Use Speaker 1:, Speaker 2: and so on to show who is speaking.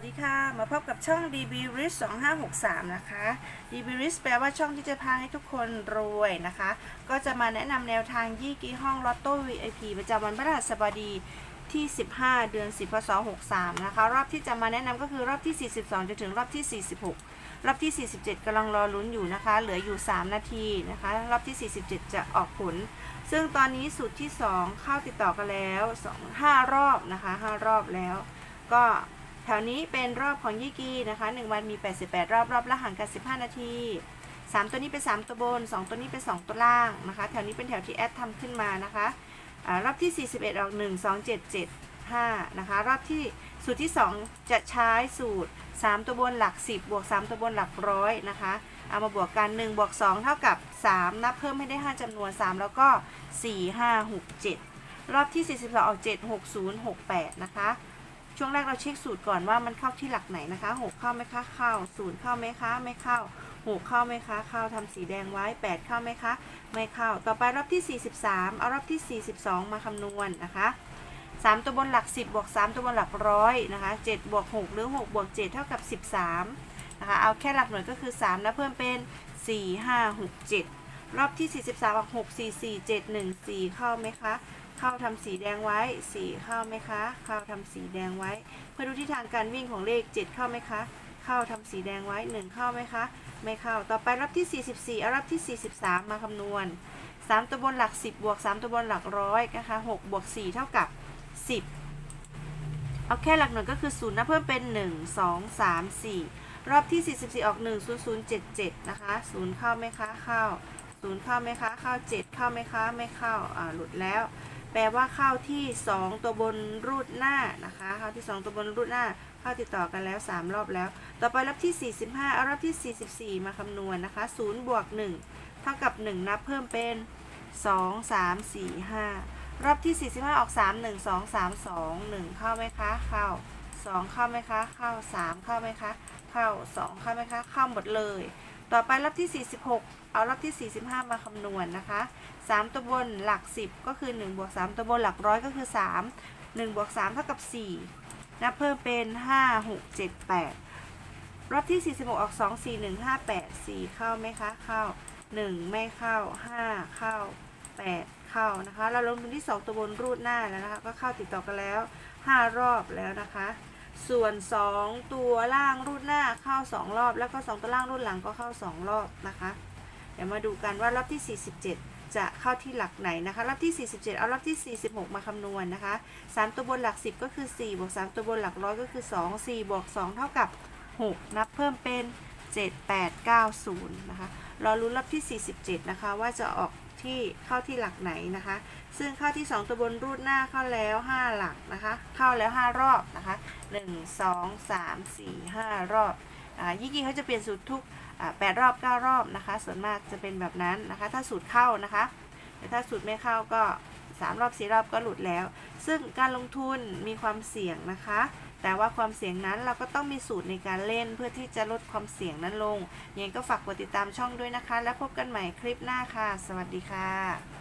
Speaker 1: วัสดีค่ะ มาพบกับช่อง DB Risk 2563 นะคะ DB Risk แปลว่าช่องที่จะพาให้ทุกคนรวยนะคะ ก็จะมาแนะนำแนวทางยี่กี่ห้องลอตโต้ VIP ประจำวันพฤหัสบดีที่ 15 เดือน 10 พศ 63 นะคะ รอบที่จะมาแนะนำก็คือรอบที่ 42 จนถึงรอบที่ 46 รอบที่ 47กำลังรอลุ้นอยู่นะคะ เหลืออยู่ 3 นาทีนะคะ รอบที่ 47 จะออกผล ซึ่งตอนนี้สูตรที่ 2 เข้าติดต่อกันแล้ว 2 5 รอบนะคะ 5 รอบแล้ว ก็ ถวนี้เป็นรอบของยี่กีนะคะ 1 วันมี 88 รอบรอบละห่างกัน 15 นาที 3 ตัวนี้เป็น 3 ตัวบน 2 ตัวนี้เป็น 2 ตัวล่างนะคะ แถวนี้เป็นแถวที่แอดทำขึ้นมานะคะอารอบที่ 41 ออก 1 2 7 7 5นะคะ รอบที่สูตรที่ 2 จะใช้สูตร 3 ตัวบนหลัก 10 บวก 3 ตัวบนหลักร้อยนะคะ เอามาบวกกัน 1 บวก 2 เท่ากับ 3 นับเพิ่มให้ได้ 5จำนวน 3 แล้วก็ 4 5 6 7 รอบที่ 42 ออก 7 6 0 6 8 นะคะ ช่วงแรกเราเช็คสูตรก่อนว่ามันเข้าที่หลักไหนนะคะ6เข้าไหมคะเข้า0เข้าไหมคะไม่เข้า6เข้าไหมคะเข้าทำสีแดงไว้ 8 เข้าไหมคะไม่เข้า ต่อไปรอบที่ 43 เอารอบที่ 42 มาคำนวณนะคะ3 ตัวบนหลัก 10บวก3ตัวบนหลักร้อยนะคะ7บวก6หรือ6บวก7เท่ากับ 13นะคะเอาแค่หลักหน่วยก็คือ 3 แล้วเพิ่มเป็น 4 5 6 7 รอบที่ 43ออก6 4 4 7 1 4 เข้าไหมคะ ข้าทำสีแดงไว้4เข้าไหมคะเข้าทำสีแดงไว้ เพื่อดูทิศทางการวิ่งของเลข 7 เข้าไหมคะเข้าทำสีแดงไว้ 1 เข้าไหมคะไม่เข้าต่อไปรอบที่ 44เอารอบที่ 43 มาคำนวณ 3 ตัวบนหลัก 10 บวก 3 ตัวบนหลักร้อยนะคะ6บวก 4 เท่ากับ 10 เอาแค่หลักหน่วยก็คือ0นะเพิ่มเป็น 1 2 3 4 รอบที่ 44 ออก 1 0 0 7 7 นะคะ 0 เข้าไหมคะ เข้า 0 เข้าไหมคะ เข้า 7 เข้าไหมคะ ไม่เข้า อ่า หลุดแล้ว แปลว่าเข้าที่ 2 ตัวบนรูดหน้านะคะ เข้าที่ 2 ตัวบนรูดหน้า เข้าติดต่อกันแล้ว 3 รอบแล้ว ต่อไปรอบที่ 45เอารอบที่ 44 มาคำนวณนะคะ0บวก1เท่ากับ 1 นับเพิ่มเป็น 2 3 4 5 รอบที่ 45 ออก 3 1 2 3 2 1 เข้าไหมคะ เข้า 2 เข้าไหมคะ เข้า 3 เข้าไหมคะ เข้า 2 เข้าไหมคะ เข้าหมดเลย ต่อไปรอบที่ 46 เอารอบที่ 45 มาคำนวณนะคะ 3 ตัวบนหลัก 10 ก็คือ1บวก3ตัวบนหลักร้อยก็คือ 3 1บวก3เท่ากับ 4 นับเพิ่มเป็น 5 6 7 8 รอบที่ 46 ออก 2 4 1 5 8 4 เข้าไหมคะ เข้า 1 ไม่เข้า 5 เข้า 8 เข้านะคะ เราลงทุนที่ 2 ตัวบนรูดหน้าแล้วนะคะ ก็เข้าติดต่อกันแล้ว 5 รอบแล้วนะคะ ส่วน 2 ตัวล่างรูดหน้าเข้า 2 รอบ แล้วก็ 2 ตัวล่างรูดหลังก็เข้า 2 รอบนะคะ เดี๋ยวมาดูกันว่ารอบที่ 47 จะเข้าที่หลักไหนนะคะ รอบที่ 47 เอารอบที่ 46 มาคำนวณนะคะ 3 ตัวบนหลัก 10 ก็คือ 4 บวก 3 ตัวบนหลักร้อยก็คือ 2 4 บวก 2 เท่ากับ 6 นับเพิ่มเป็น 7 8 9 0 นะคะรอรุ้นรอบที่ 47 นะคะ ว่าจะออกที่เข้าที่หลักไหนนะคะ ซึ่งเข้าที่ 2 ตัวบนรูดหน้าเข้าแล้ว 5 หลักนะคะ เข้าแล้ว 5 รอบนะคะ 1 2 3 4 5 รอบอ่ายี่กี้เขาจะเปลี่ยนสูตรทุกอ่า8รอบ 9 รอบนะคะ ส่วนมากจะเป็นแบบนั้นนะคะ ถ้าสูตรเข้านะคะ แต่ถ้าสูตรไม่เข้าก็ 3 รอบ 4 รอบก็หลุดแล้ว ซึ่งการลงทุนมีความเสี่ยงนะคะ แต่ว่าความเสี่ยงนั้นเราก็ต้องมีสูตรในการเล่นเพื่อที่จะลดความเสี่ยงนั้นลงยังก็ฝากกดติดตามช่องด้วยนะคะ แล้วพบกันใหม่คลิปหน้าค่ะ สวัสดีค่ะ